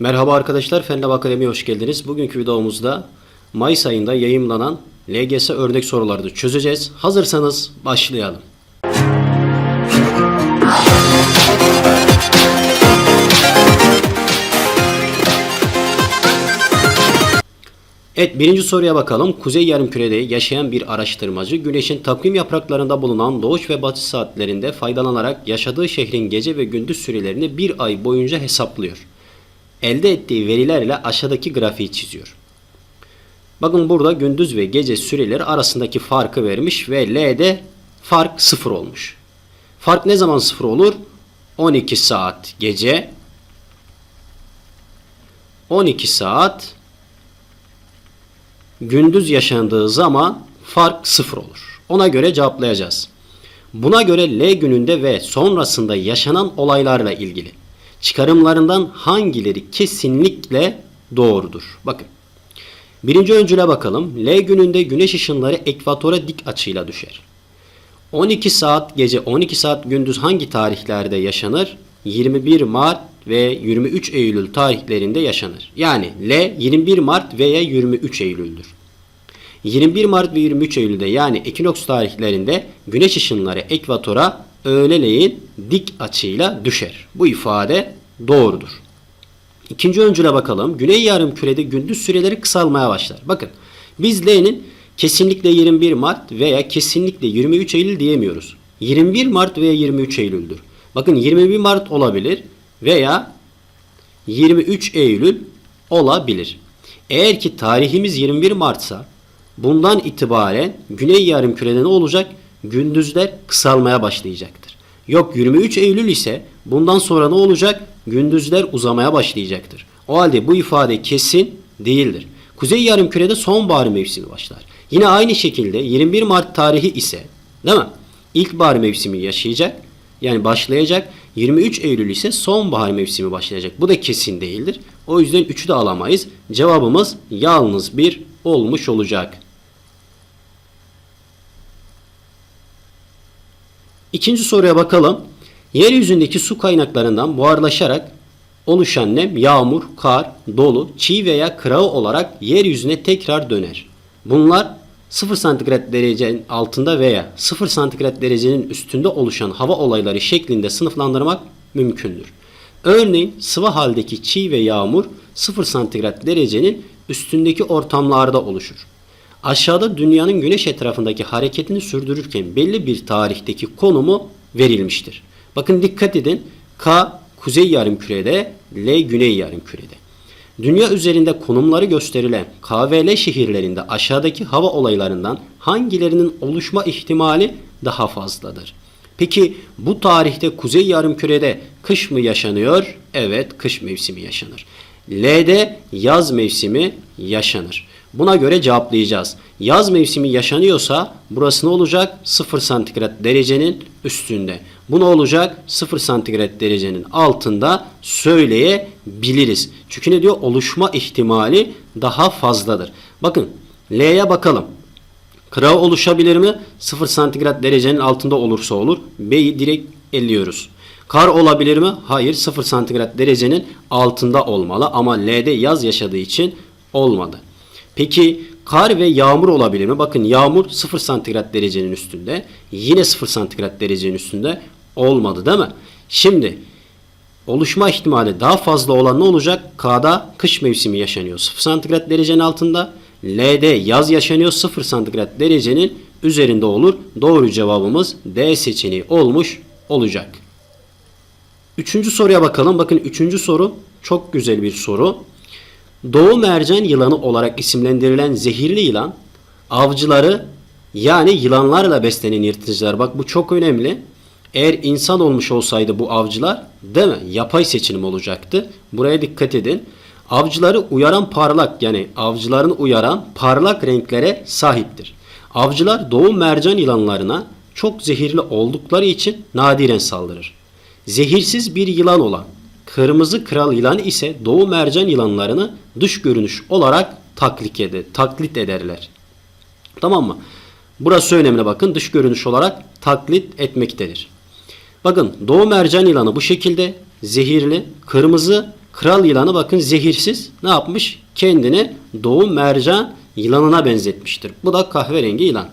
Merhaba arkadaşlar, Fenlab Akademi'ye hoş geldiniz. Bugünkü videomuzda Mayıs ayında yayımlanan LGS örnek soruları çözeceğiz. Hazırsanız başlayalım. Evet birinci soruya bakalım. Kuzey yarımkürede yaşayan bir araştırmacı güneşin takvim yapraklarında bulunan doğuş ve batış saatlerinde faydalanarak yaşadığı şehrin gece ve gündüz sürelerini bir ay boyunca hesaplıyor. Elde ettiği verilerle aşağıdaki grafiği çiziyor. Bakın burada gündüz ve gece süreleri arasındaki farkı vermiş ve L'de fark sıfır olmuş. Fark ne zaman sıfır olur? 12 saat gece 12 saat gündüz yaşandığı zaman fark sıfır olur. Ona göre cevaplayacağız. Buna göre L gününde ve sonrasında yaşanan olaylarla ilgili çıkarımlarından hangileri kesinlikle doğrudur? Bakın. Birinci öncüle bakalım. L gününde güneş ışınları ekvatora dik açıyla düşer. 12 saat gece 12 saat gündüz hangi tarihlerde yaşanır? 21 Mart ve 23 Eylül tarihlerinde yaşanır. Yani L 21 Mart veya 23 Eylül'dür. 21 Mart ve 23 Eylül'de yani ekinoks tarihlerinde güneş ışınları ekvatora öğleleyin dik açıyla düşer. Bu ifade doğrudur. İkinci öncüle bakalım. Güney yarım kürede gündüz süreleri kısalmaya başlar. Bakın biz L'nin kesinlikle 21 Mart veya kesinlikle 23 Eylül diyemiyoruz. 21 Mart veya 23 Eylül'dür. Bakın 21 Mart olabilir veya 23 Eylül olabilir. Eğer ki tarihimiz 21 Mart'sa bundan itibaren Güney Yarımküre'de ne olacak? Gündüzler kısalmaya başlayacaktır. Yok 23 Eylül ise bundan sonra ne olacak? Gündüzler uzamaya başlayacaktır. O halde bu ifade kesin değildir. Kuzey Yarımküre'de sonbahar mevsimi başlar. Yine aynı şekilde 21 Mart tarihi ise değil mi? İlkbahar mevsimi yaşayacak. Yani başlayacak. 23 Eylül ise sonbahar mevsimi başlayacak. Bu da kesin değildir. O yüzden 3'ü de alamayız. Cevabımız yalnız bir olmuş olacak. İkinci soruya bakalım. Yeryüzündeki su kaynaklarından buharlaşarak oluşan nem yağmur, kar, dolu, çiğ veya kırağı olarak yeryüzüne tekrar döner. Bunlar 0 santigrat derecenin altında veya 0 santigrat derecenin üstünde oluşan hava olayları şeklinde sınıflandırmak mümkündür. Örneğin sıvı haldeki çiğ ve yağmur 0 santigrat derecenin üstündeki ortamlarda oluşur. Aşağıda dünyanın güneş etrafındaki hareketini sürdürürken belli bir tarihteki konumu verilmiştir. Bakın dikkat edin. K kuzey yarımkürede, L güney yarımkürede. Dünya üzerinde konumları gösterilen K ve L şehirlerinde aşağıdaki hava olaylarından hangilerinin oluşma ihtimali daha fazladır? Peki bu tarihte kuzey yarımkürede kış mı yaşanıyor? Evet, kış mevsimi yaşanır. L'de yaz mevsimi yaşanır. Buna göre cevaplayacağız. Yaz mevsimi yaşanıyorsa burası ne olacak? 0 santigrat derecenin üstünde. Bu ne olacak? 0 santigrat derecenin altında söyleyebiliriz. Çünkü ne diyor? Oluşma ihtimali daha fazladır. Bakın L'ye bakalım. Kırağı oluşabilir mi? 0 santigrat derecenin altında olursa olur. B'yi direkt elliyoruz. Kar olabilir mi? Hayır 0 santigrat derecenin altında olmalı ama L'de yaz yaşadığı için olmadı. Peki kar ve yağmur olabilir mi? Bakın yağmur 0 santigrat derecenin üstünde. Yine 0 santigrat derecenin üstünde olmadı değil mi? Şimdi oluşma ihtimali daha fazla olan ne olacak? K'da kış mevsimi yaşanıyor 0 santigrat derecenin altında. L'de yaz yaşanıyor 0 santigrat derecenin üzerinde olur. Doğru cevabımız D seçeneği olmuş olacak. Üçüncü soruya bakalım. Bakın üçüncü soru çok güzel bir soru. Doğu mercan yılanı olarak isimlendirilen zehirli yılan avcıları yani yılanlarla beslenen yırtıcılar. Bak bu çok önemli. Eğer insan olmuş olsaydı bu avcılar değil mi? Yapay seçilim olacaktı. Buraya dikkat edin. Avcıları uyaran parlak yani avcıların uyaran parlak renklere sahiptir. Avcılar doğu mercan yılanlarına çok zehirli oldukları için nadiren saldırır. Zehirsiz bir yılan olan kırmızı kral yılan ise doğu mercan yılanlarını dış görünüş olarak taklit, eder, taklit ederler. Tamam mı? Burası önemli bakın dış görünüş olarak taklit etmektedir. Bakın doğu mercan yılanı bu şekilde zehirli, kırmızı Kral yılanı bakın zehirsiz ne yapmış? Kendini doğu mercan yılanına benzetmiştir. Bu da kahverengi yılan.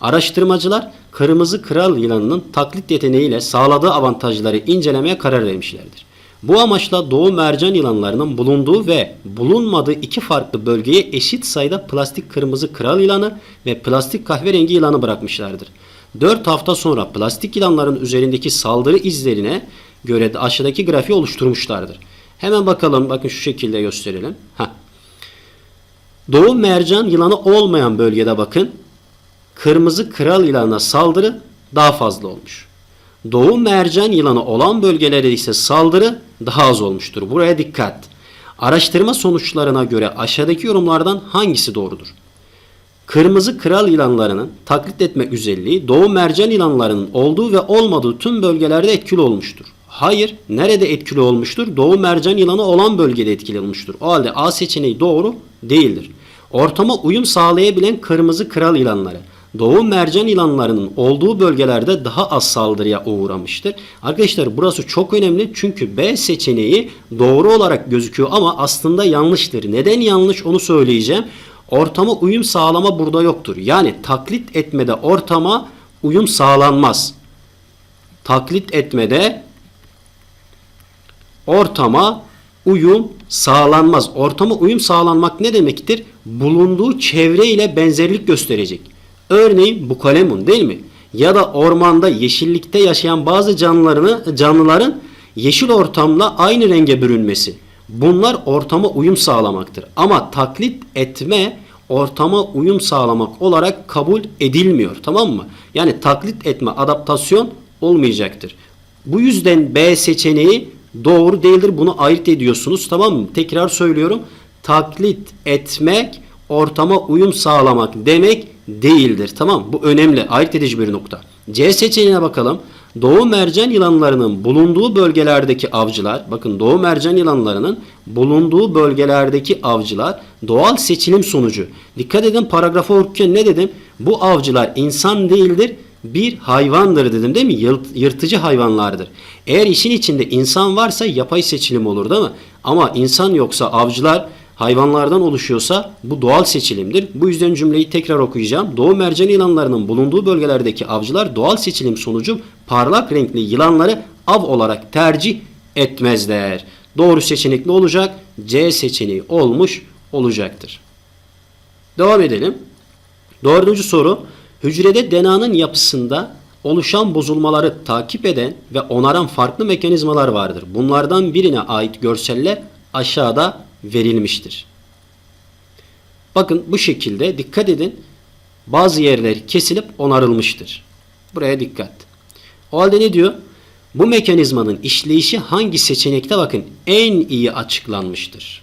Araştırmacılar kırmızı kral yılanının taklit yeteneğiyle sağladığı avantajları incelemeye karar vermişlerdir. Bu amaçla doğu mercan yılanlarının bulunduğu ve bulunmadığı iki farklı bölgeye eşit sayıda plastik kırmızı kral yılanı ve plastik kahverengi yılanı bırakmışlardır. 4 hafta sonra plastik yılanların üzerindeki saldırı izlerine göre de aşağıdaki grafiği oluşturmuşlardır. Hemen bakalım bakın şu şekilde gösterelim. Heh. Doğu mercan yılanı olmayan bölgede bakın kırmızı kral yılanına saldırı daha fazla olmuş. Doğu mercan yılanı olan bölgelerde ise saldırı daha az olmuştur. Buraya dikkat. Araştırma sonuçlarına göre aşağıdaki yorumlardan hangisi doğrudur? Kırmızı kral yılanlarının taklit etme özelliği doğu mercan yılanlarının olduğu ve olmadığı tüm bölgelerde etkili olmuştur. Hayır, nerede etkili olmuştur? Doğu mercan yılanı olan bölgede etkili olmuştur. O halde A seçeneği doğru değildir. Ortama uyum sağlayabilen kırmızı kral yılanları Doğu mercan yılanlarının olduğu bölgelerde daha az saldırıya uğramıştır. Arkadaşlar burası çok önemli çünkü B seçeneği doğru olarak gözüküyor ama aslında yanlıştır. Neden yanlış onu söyleyeceğim. Ortama uyum sağlama burada yoktur. Yani taklit etmede ortama uyum sağlanmaz. Taklit etmede ortama uyum sağlanmaz. Ortama uyum sağlanmak ne demektir? Bulunduğu çevre ile benzerlik gösterecek. Örneğin bu kalemun değil mi? Ya da ormanda yeşillikte yaşayan bazı canlılarını, canlıların yeşil ortamla aynı renge bürünmesi. Bunlar ortama uyum sağlamaktır. Ama taklit etme ortama uyum sağlamak olarak kabul edilmiyor. Tamam mı? Yani taklit etme adaptasyon olmayacaktır. Bu yüzden B seçeneği doğru değildir. Bunu ayırt ediyorsunuz. Tamam mı? Tekrar söylüyorum. Taklit etmek ortama uyum sağlamak demek değildir. Tamam Bu önemli. Ayırt edici bir nokta. C seçeneğine bakalım. Doğu mercan yılanlarının bulunduğu bölgelerdeki avcılar, bakın doğu mercan yılanlarının bulunduğu bölgelerdeki avcılar doğal seçilim sonucu. Dikkat edin paragrafı okurken ne dedim? Bu avcılar insan değildir, bir hayvandır dedim değil mi? Yırtıcı hayvanlardır. Eğer işin içinde insan varsa yapay seçilim olur değil mi? Ama insan yoksa avcılar hayvanlardan oluşuyorsa bu doğal seçilimdir. Bu yüzden cümleyi tekrar okuyacağım. Doğu mercan yılanlarının bulunduğu bölgelerdeki avcılar doğal seçilim sonucu parlak renkli yılanları av olarak tercih etmezler. Doğru seçenek ne olacak? C seçeneği olmuş olacaktır. Devam edelim. Dördüncü soru. Hücrede DNA'nın yapısında oluşan bozulmaları takip eden ve onaran farklı mekanizmalar vardır. Bunlardan birine ait görseller aşağıda verilmiştir. Bakın bu şekilde dikkat edin. Bazı yerler kesilip onarılmıştır. Buraya dikkat. O halde ne diyor? Bu mekanizmanın işleyişi hangi seçenekte bakın en iyi açıklanmıştır.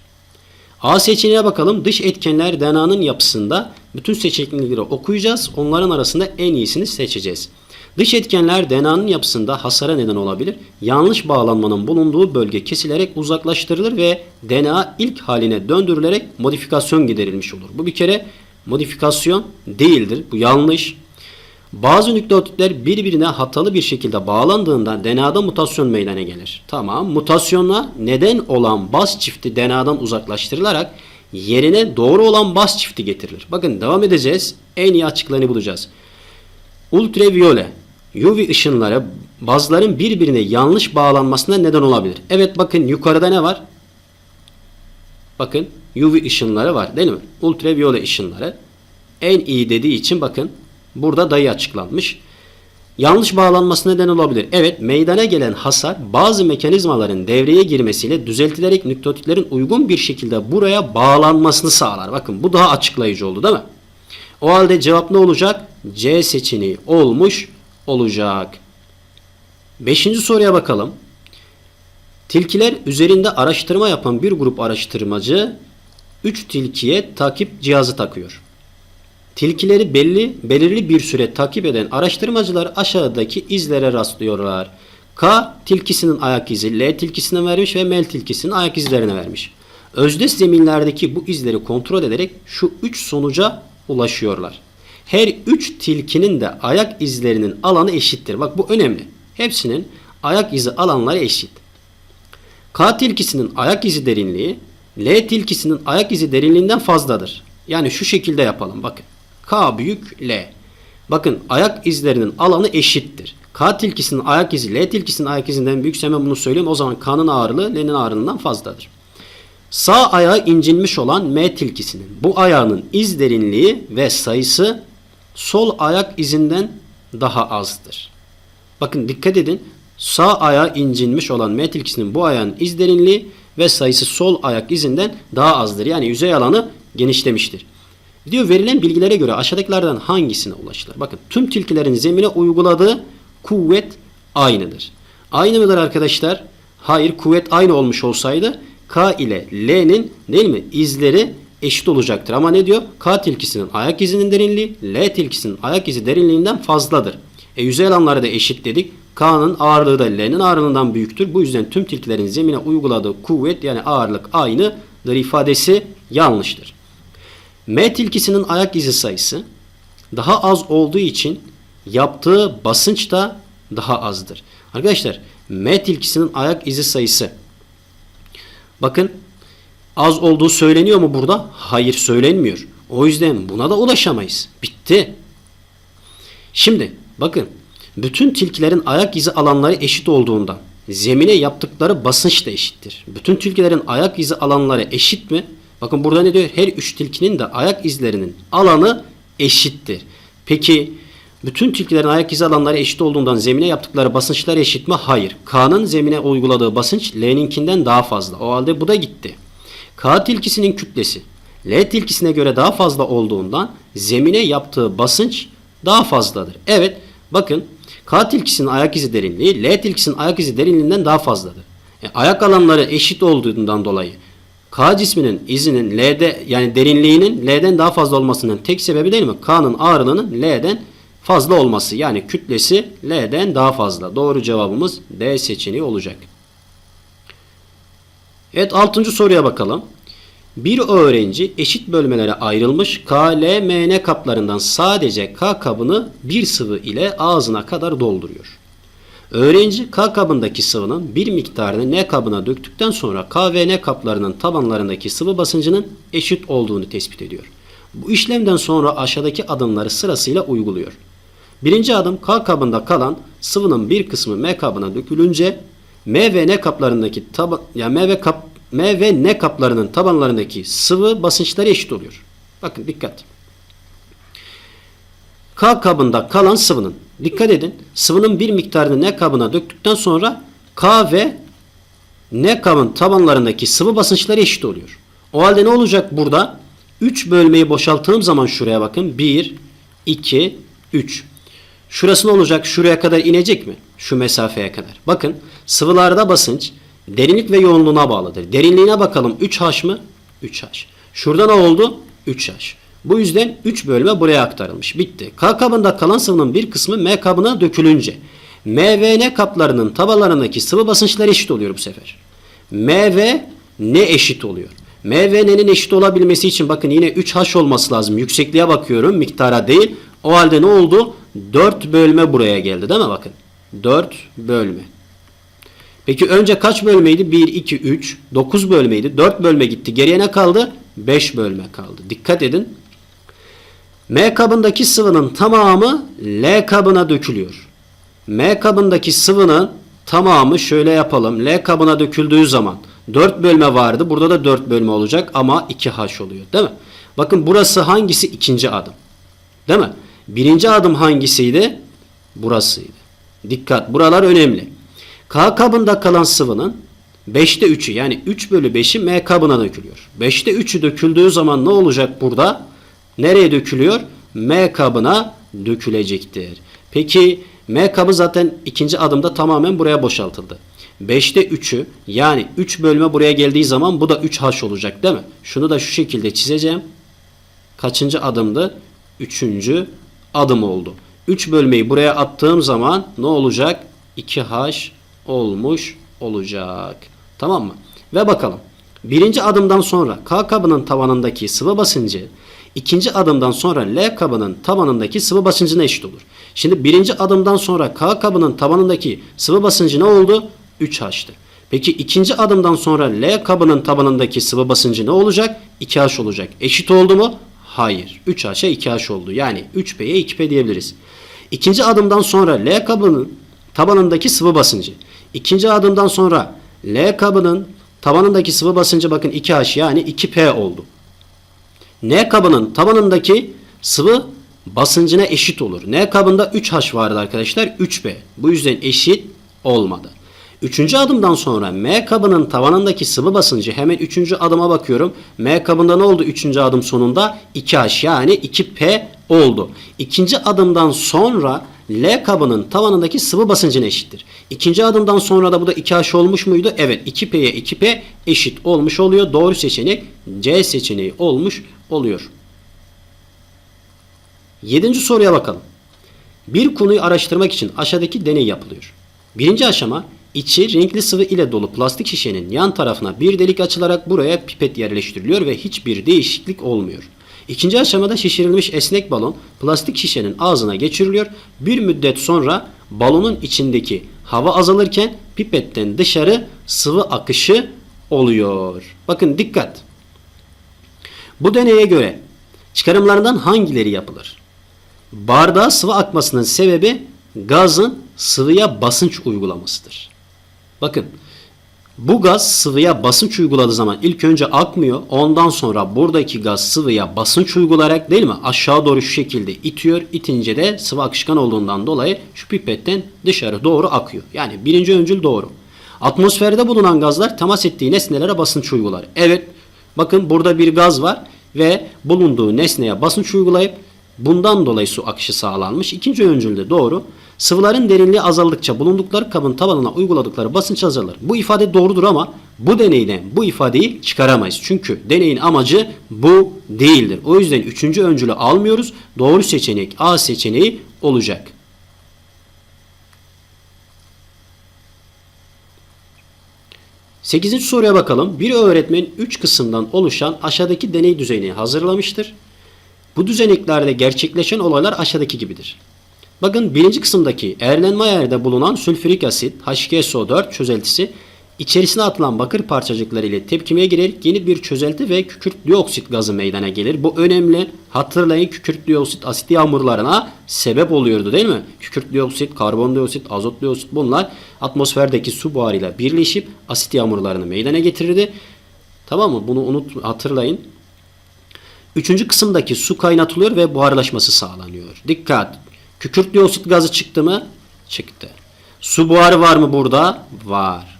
A seçeneğine bakalım. Dış etkenler DNA'nın yapısında bütün seçenekleri okuyacağız. Onların arasında en iyisini seçeceğiz. Dış etkenler DNA'nın yapısında hasara neden olabilir. Yanlış bağlanmanın bulunduğu bölge kesilerek uzaklaştırılır ve DNA ilk haline döndürülerek modifikasyon giderilmiş olur. Bu bir kere modifikasyon değildir. Bu yanlış. Bazı nükleotitler birbirine hatalı bir şekilde bağlandığında DNA'da mutasyon meydana gelir. Tamam mutasyonla neden olan baz çifti DNA'dan uzaklaştırılarak yerine doğru olan baz çifti getirilir. Bakın devam edeceğiz. En iyi açıklarını bulacağız. Ultraviyole UV ışınları bazların birbirine yanlış bağlanmasına neden olabilir. Evet bakın yukarıda ne var? Bakın UV ışınları var değil mi? Ultraviyole ışınları. En iyi dediği için bakın burada dayı açıklanmış. Yanlış bağlanması neden olabilir. Evet meydana gelen hasar bazı mekanizmaların devreye girmesiyle düzeltilerek nükleotitlerin uygun bir şekilde buraya bağlanmasını sağlar. Bakın bu daha açıklayıcı oldu değil mi? O halde cevap ne olacak? C seçeneği olmuş olacak. Beşinci soruya bakalım. Tilkiler üzerinde araştırma yapan bir grup araştırmacı 3 tilkiye takip cihazı takıyor. Tilkileri belli belirli bir süre takip eden araştırmacılar aşağıdaki izlere rastlıyorlar. K tilkisinin ayak izi, L tilkisine vermiş ve Mel tilkisinin ayak izlerine vermiş. Özdeş zeminlerdeki bu izleri kontrol ederek şu üç sonuca ulaşıyorlar. Her üç tilkinin de ayak izlerinin alanı eşittir. Bak bu önemli. Hepsinin ayak izi alanları eşit. K tilkisinin ayak izi derinliği L tilkisinin ayak izi derinliğinden fazladır. Yani şu şekilde yapalım bakın. K büyük L. Bakın ayak izlerinin alanı eşittir. K tilkisinin ayak izi L tilkisinin ayak izinden büyükse hemen bunu söyleyeyim. O zaman K'nın ağırlığı L'nin ağırlığından fazladır. Sağ ayağı incinmiş olan M tilkisinin bu ayağının iz derinliği ve sayısı sol ayak izinden daha azdır. Bakın dikkat edin. Sağ ayağı incinmiş olan M tilkisinin bu ayağın iz derinliği ve sayısı sol ayak izinden daha azdır. Yani yüzey alanı genişlemiştir. Diyor verilen bilgilere göre aşağıdakilerden hangisine ulaşılır? Bakın tüm tilkilerin zemine uyguladığı kuvvet aynıdır. Aynı mıdır arkadaşlar? Hayır kuvvet aynı olmuş olsaydı K ile L'nin değil mi izleri eşit olacaktır. Ama ne diyor? K tilkisinin ayak izinin derinliği L tilkisinin ayak izi derinliğinden fazladır. E, yüzey alanları da eşit dedik. K'nın ağırlığı da L'nin ağırlığından büyüktür. Bu yüzden tüm tilkilerin zemine uyguladığı kuvvet yani ağırlık aynıdır ifadesi yanlıştır. M tilkisinin ayak izi sayısı daha az olduğu için yaptığı basınç da daha azdır. Arkadaşlar M tilkisinin ayak izi sayısı bakın az olduğu söyleniyor mu burada? Hayır söylenmiyor. O yüzden buna da ulaşamayız. Bitti. Şimdi bakın bütün tilkilerin ayak izi alanları eşit olduğundan zemine yaptıkları basınç da eşittir. Bütün tilkilerin ayak izi alanları eşit mi? Bakın burada ne diyor? Her üç tilkinin de ayak izlerinin alanı eşittir. Peki bütün tilkilerin ayak izi alanları eşit olduğundan zemine yaptıkları basınçlar eşit mi? Hayır. K'nın zemine uyguladığı basınç L'ninkinden daha fazla. O halde bu da gitti. K tilkisinin kütlesi L tilkisine göre daha fazla olduğundan zemine yaptığı basınç daha fazladır. Evet bakın K tilkisinin ayak izi derinliği L tilkisinin ayak izi derinliğinden daha fazladır. E, ayak alanları eşit olduğundan dolayı K cisminin izinin L'de yani derinliğinin L'den daha fazla olmasının tek sebebi değil mi? K'nın ağırlığının L'den fazla olması yani kütlesi L'den daha fazla. Doğru cevabımız D seçeneği olacak. Evet 6. soruya bakalım. Bir öğrenci eşit bölmelere ayrılmış K, L, M, N kaplarından sadece K kabını bir sıvı ile ağzına kadar dolduruyor. Öğrenci K kabındaki sıvının bir miktarını N kabına döktükten sonra K ve N kaplarının tabanlarındaki sıvı basıncının eşit olduğunu tespit ediyor. Bu işlemden sonra aşağıdaki adımları sırasıyla uyguluyor. Birinci adım K kabında kalan sıvının bir kısmı M kabına dökülünce M ve N kaplarındaki taban yani M ve kap M ve N kaplarının tabanlarındaki sıvı basınçları eşit oluyor. Bakın dikkat. K kabında kalan sıvının dikkat edin sıvının bir miktarını N kabına döktükten sonra K ve N kabın tabanlarındaki sıvı basınçları eşit oluyor. O halde ne olacak burada? 3 bölmeyi boşalttığım zaman şuraya bakın. 1, 2, 3. Şurası ne olacak? Şuraya kadar inecek mi? Şu mesafeye kadar. Bakın sıvılarda basınç derinlik ve yoğunluğuna bağlıdır. Derinliğine bakalım 3H mı? 3H. Şurada ne oldu? 3H. Bu yüzden 3 bölme buraya aktarılmış. Bitti. K kabında kalan sıvının bir kısmı M kabına dökülünce M ve N kaplarının tabalarındaki sıvı basınçları eşit oluyor bu sefer. M ve N eşit oluyor. M ve N'nin eşit olabilmesi için bakın yine 3H olması lazım. Yüksekliğe bakıyorum miktara değil. O halde ne oldu? 4 bölme buraya geldi değil mi bakın? 4 bölme. Peki önce kaç bölmeydi? 1, 2, 3, 9 bölmeydi. 4 bölme gitti. Geriye ne kaldı? 5 bölme kaldı. Dikkat edin. M kabındaki sıvının tamamı L kabına dökülüyor. M kabındaki sıvının tamamı şöyle yapalım. L kabına döküldüğü zaman 4 bölme vardı. Burada da 4 bölme olacak ama 2H oluyor. Değil mi? Bakın burası hangisi? ikinci adım. Değil mi? Birinci adım hangisiydi? Burasıydı. Dikkat buralar önemli. K kabında kalan sıvının 5'te 3'ü yani 3 bölü 5'i M kabına dökülüyor. 5'te 3'ü döküldüğü zaman ne olacak burada? Nereye dökülüyor? M kabına dökülecektir. Peki M kabı zaten ikinci adımda tamamen buraya boşaltıldı. 5'te 3'ü yani 3 bölme buraya geldiği zaman bu da 3H olacak değil mi? Şunu da şu şekilde çizeceğim. Kaçıncı adımdı? Üçüncü adım oldu. 3 bölmeyi buraya attığım zaman ne olacak? 2H olmuş olacak. Tamam mı? Ve bakalım. Birinci adımdan sonra K kabının tavanındaki sıvı basıncı ikinci adımdan sonra L kabının tabanındaki sıvı basıncına eşit olur. Şimdi birinci adımdan sonra K kabının tabanındaki sıvı basıncı ne oldu? 3H'tı. Peki ikinci adımdan sonra L kabının tabanındaki sıvı basıncı ne olacak? 2H olacak. Eşit oldu mu? Hayır. 3H'a 2H oldu. Yani 3P'ye 2P diyebiliriz. İkinci adımdan sonra L kabının tabanındaki sıvı basıncı. İkinci adımdan sonra L kabının tabanındaki sıvı basıncı bakın 2H yani 2P oldu. N kabının tabanındaki sıvı basıncına eşit olur. N kabında 3H vardı arkadaşlar 3P. Bu yüzden eşit olmadı. Üçüncü adımdan sonra M kabının tavanındaki sıvı basıncı hemen üçüncü adıma bakıyorum. M kabında ne oldu üçüncü adım sonunda? 2H yani 2P oldu. İkinci adımdan sonra L kabının tavanındaki sıvı basıncına eşittir. İkinci adımdan sonra da bu da 2H olmuş muydu? Evet 2P'ye 2P eşit olmuş oluyor. Doğru seçenek C seçeneği olmuş oluyor. Yedinci soruya bakalım. Bir konuyu araştırmak için aşağıdaki deney yapılıyor. Birinci aşama içi renkli sıvı ile dolu plastik şişenin yan tarafına bir delik açılarak buraya pipet yerleştiriliyor ve hiçbir değişiklik olmuyor. İkinci aşamada şişirilmiş esnek balon plastik şişenin ağzına geçiriliyor. Bir müddet sonra balonun içindeki hava azalırken pipetten dışarı sıvı akışı oluyor. Bakın dikkat. Bu deneye göre çıkarımlarından hangileri yapılır? Bardağa sıvı akmasının sebebi gazın sıvıya basınç uygulamasıdır. Bakın bu gaz sıvıya basınç uyguladığı zaman ilk önce akmıyor. Ondan sonra buradaki gaz sıvıya basınç uygulayarak değil mi aşağı doğru şu şekilde itiyor. İtince de sıvı akışkan olduğundan dolayı şu pipetten dışarı doğru akıyor. Yani birinci öncül doğru. Atmosferde bulunan gazlar temas ettiği nesnelere basınç uygular. Evet bakın burada bir gaz var ve bulunduğu nesneye basınç uygulayıp bundan dolayı su akışı sağlanmış. İkinci öncülde doğru. Sıvıların derinliği azaldıkça bulundukları kabın tabanına uyguladıkları basınç azalır. Bu ifade doğrudur ama bu deneyden bu ifadeyi çıkaramayız. Çünkü deneyin amacı bu değildir. O yüzden üçüncü öncülü almıyoruz. Doğru seçenek A seçeneği olacak. Sekizinci soruya bakalım. Bir öğretmen 3 kısımdan oluşan aşağıdaki deney düzeyini hazırlamıştır. Bu düzeneklerde gerçekleşen olaylar aşağıdaki gibidir. Bakın birinci kısımdaki Erlenmeyer'de bulunan sülfürik asit H2SO4 çözeltisi içerisine atılan bakır parçacıkları ile tepkimeye girerek yeni bir çözelti ve kükürt dioksit gazı meydana gelir. Bu önemli. Hatırlayın kükürt dioksit asit yağmurlarına sebep oluyordu değil mi? Kükürt dioksit, karbondioksit, azot dioksit bunlar atmosferdeki su buharıyla birleşip asit yağmurlarını meydana getirirdi. Tamam mı? Bunu unut hatırlayın. Üçüncü kısımdaki su kaynatılıyor ve buharlaşması sağlanıyor. Dikkat! Kükürt dioksit gazı çıktı mı? Çıktı. Su buharı var mı burada? Var.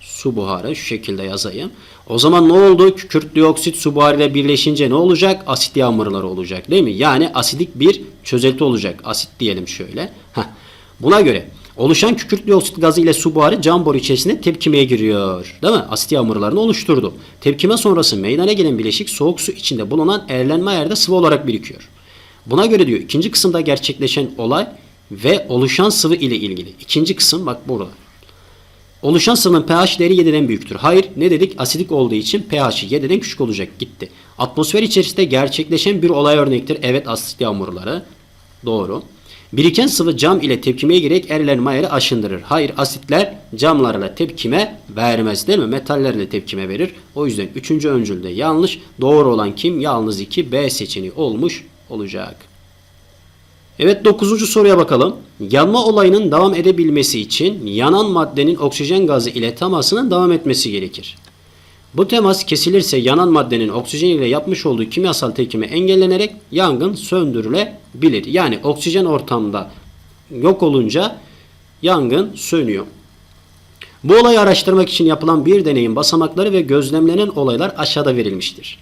Su buharı şu şekilde yazayım. O zaman ne oldu? Kükürt dioksit su buharıyla birleşince ne olacak? Asit yağmurları olacak değil mi? Yani asidik bir çözelti olacak. Asit diyelim şöyle. Heh. Buna göre oluşan kükürt dioksit gazı ile su buharı cam boru içerisinde tepkimeye giriyor. Değil mi? Asit yağmurlarını oluşturdu. Tepkime sonrası meydana gelen bileşik soğuk su içinde bulunan erlenme yerde sıvı olarak birikiyor. Buna göre diyor ikinci kısımda gerçekleşen olay ve oluşan sıvı ile ilgili. İkinci kısım bak burada. Oluşan sıvının pH değeri 7'den büyüktür. Hayır ne dedik? Asidik olduğu için pH'i 7'den küçük olacak. Gitti. Atmosfer içerisinde gerçekleşen bir olay örnektir. Evet asit yağmurları. Doğru. Biriken sıvı cam ile tepkimeye girerek erilen mayayı aşındırır. Hayır asitler camlarla tepkime vermez değil mi? Metallerle tepkime verir. O yüzden üçüncü öncülde yanlış. Doğru olan kim? Yalnız 2 B seçeneği olmuş olacak. Evet dokuzuncu soruya bakalım. Yanma olayının devam edebilmesi için yanan maddenin oksijen gazı ile temasının devam etmesi gerekir. Bu temas kesilirse yanan maddenin oksijen ile yapmış olduğu kimyasal tepkime engellenerek yangın söndürülebilir. Yani oksijen ortamda yok olunca yangın sönüyor. Bu olayı araştırmak için yapılan bir deneyin basamakları ve gözlemlenen olaylar aşağıda verilmiştir.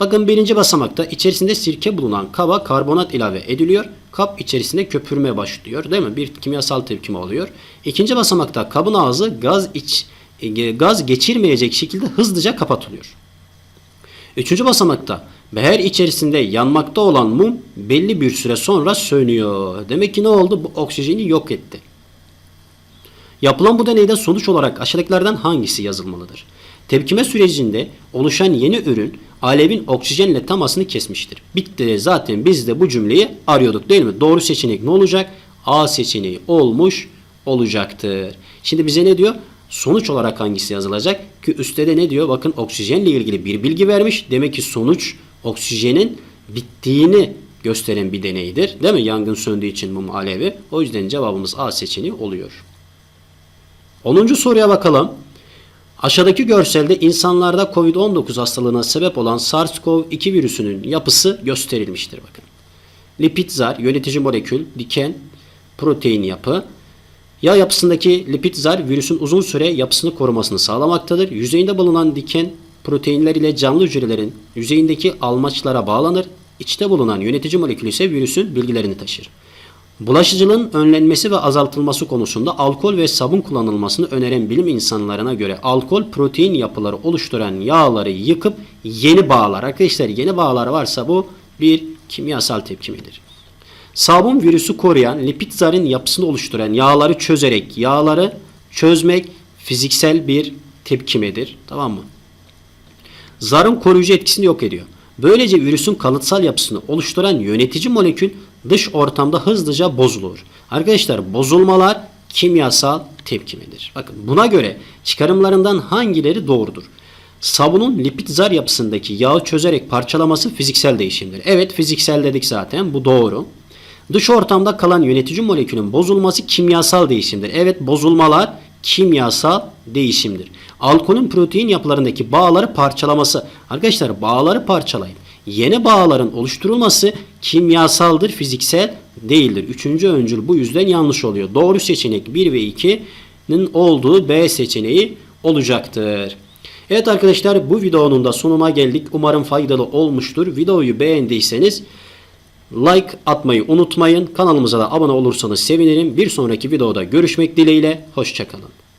Bakın birinci basamakta içerisinde sirke bulunan kaba karbonat ilave ediliyor. Kap içerisinde köpürme başlıyor değil mi? Bir kimyasal tepkime oluyor. İkinci basamakta kabın ağzı gaz iç e, gaz geçirmeyecek şekilde hızlıca kapatılıyor. Üçüncü basamakta beher içerisinde yanmakta olan mum belli bir süre sonra sönüyor. Demek ki ne oldu? Bu oksijeni yok etti. Yapılan bu deneyde sonuç olarak aşağıdakilerden hangisi yazılmalıdır? Tepkime sürecinde oluşan yeni ürün alevin oksijenle temasını kesmiştir. Bitti zaten biz de bu cümleyi arıyorduk değil mi? Doğru seçenek ne olacak? A seçeneği olmuş olacaktır. Şimdi bize ne diyor? Sonuç olarak hangisi yazılacak? Ki üstte de ne diyor? Bakın oksijenle ilgili bir bilgi vermiş. Demek ki sonuç oksijenin bittiğini gösteren bir deneydir. Değil mi? Yangın söndüğü için mum alevi. O yüzden cevabımız A seçeneği oluyor. 10. soruya bakalım. Aşağıdaki görselde insanlarda COVID-19 hastalığına sebep olan SARS-CoV-2 virüsünün yapısı gösterilmiştir. Bakın. Lipid zar, yönetici molekül, diken, protein yapı. Yağ yapısındaki lipid zar virüsün uzun süre yapısını korumasını sağlamaktadır. Yüzeyinde bulunan diken proteinler ile canlı hücrelerin yüzeyindeki almaçlara bağlanır. İçte bulunan yönetici molekül ise virüsün bilgilerini taşır. Bulaşıcılığın önlenmesi ve azaltılması konusunda alkol ve sabun kullanılmasını öneren bilim insanlarına göre alkol protein yapıları oluşturan yağları yıkıp yeni bağlar. Arkadaşlar yeni bağlar varsa bu bir kimyasal tepkimedir. Sabun virüsü koruyan lipid zarın yapısını oluşturan yağları çözerek yağları çözmek fiziksel bir tepkimedir. Tamam mı? zarın koruyucu etkisini yok ediyor. Böylece virüsün kalıtsal yapısını oluşturan yönetici molekül dış ortamda hızlıca bozulur. Arkadaşlar bozulmalar kimyasal tepkimedir. Bakın buna göre çıkarımlarından hangileri doğrudur? Sabunun lipid zar yapısındaki yağı çözerek parçalaması fiziksel değişimdir. Evet fiziksel dedik zaten bu doğru. Dış ortamda kalan yönetici molekülün bozulması kimyasal değişimdir. Evet bozulmalar kimyasal değişimdir. Alkolün protein yapılarındaki bağları parçalaması. Arkadaşlar bağları parçalayın. Yeni bağların oluşturulması kimyasaldır, fiziksel değildir. Üçüncü öncül bu yüzden yanlış oluyor. Doğru seçenek 1 ve 2'nin olduğu B seçeneği olacaktır. Evet arkadaşlar bu videonun da sonuna geldik. Umarım faydalı olmuştur. Videoyu beğendiyseniz like atmayı unutmayın. Kanalımıza da abone olursanız sevinirim. Bir sonraki videoda görüşmek dileğiyle. Hoşçakalın.